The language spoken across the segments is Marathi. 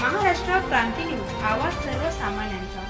क्रांती न्यूज आवाज सर्वसामान्यांचा.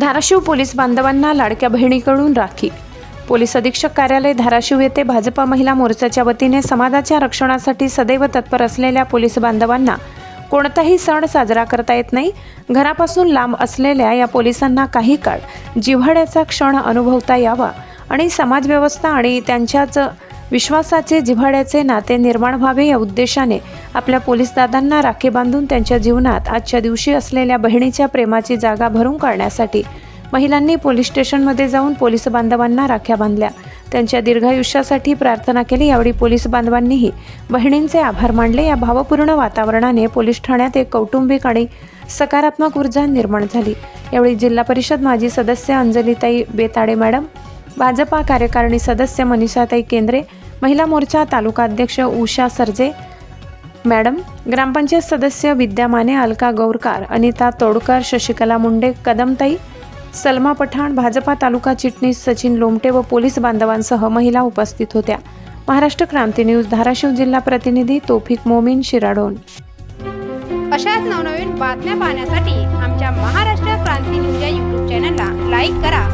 धाराशिव पोलीस बांधवांना लाडक्या बहिणीकडून राखी. पोलीस अधीक्षक कार्यालय धाराशिव येथे भाजपा महिला मोर्चाच्या वतीने समाजाच्या रक्षणासाठी सदैव तत्पर असलेल्या पोलीस बांधवांना कोणताही सण साजरा करता येत नाही. घरापासून लांब असलेल्या या पोलिसांना काही काळ जिव्हाळ्याचा क्षण अनुभवता यावा आणि समाजव्यवस्था आणि त्यांच्याच विश्वासाचे जिव्हाळ्याचे नाते निर्माण व्हावे या उद्देशाने आपल्या पोलीस दादांना राखी बांधून त्यांच्या जीवनात आजच्या दिवशी असलेल्या बहिणीच्या प्रेमाची जागा भरून काढण्यासाठी महिलांनी पोलीस स्टेशनमध्ये जाऊन पोलीस बांधवांना राख्या बांधल्या. त्यांच्या दीर्घायुष्यासाठी प्रार्थना केली. यावेळी पोलीस बांधवांनीही बहिणींचे आभार मानले. या भावपूर्ण वातावरणाने पोलीस ठाण्यात एक कौटुंबिक आणि सकारात्मक ऊर्जा निर्माण झाली. यावेळी जिल्हा परिषद माजी सदस्य अंजलीताई बेताडे मॅडम भाजपा कार्यकारिणी सदस्य मनीषाताई केंद्रे महिला मोर्चा तालुका अध्यक्ष उषा सरजे मॅडम ग्रामपंचायत सदस्य विद्या माने अलका गौरकार अनिता तोडकर शशिकला मुंडे कदमताई सलमा पठाण भाजपा तालुका चिटणीस सचिन लोमटे व पोलीस बांधवांसह महिला उपस्थित होत्या. महाराष्ट्र क्रांती न्यूज धाराशिव जिल्हा प्रतिनिधी तोफिक मोमीन शिराडोन अशाच नवनवीन बातम्या पाहण्यासाठी आमच्या महाराष्ट्र क्रांती न्यूज या यूट्यूब चॅनलला लाईक करा.